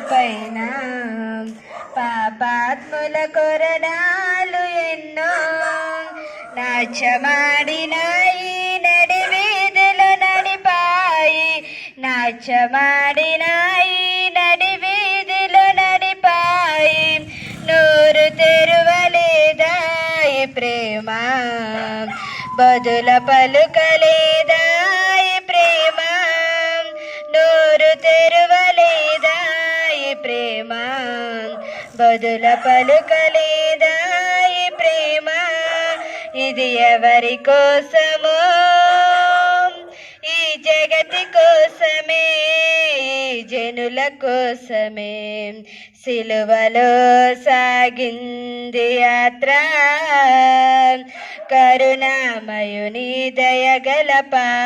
పైన పాపాత్ముల కొరడాలు ఎన్నో నాచమాడినాయి నడి వీధులు నడిపాయి. నాచమాడినాయి నడి వీధులు నడిపాయి. నూరు తెరువలేదాయి ప్రేమ. బదుల పలుకలేదా ప్రేమ బదుల పలుకలేదాయి ప్రేమ. ఇది ఎవరి కోసమో? ఈ జగతి కోసమే జనుల కోసమే. సిలువలో సాగింది యాత్ర. కరుణామయుని దయగలపా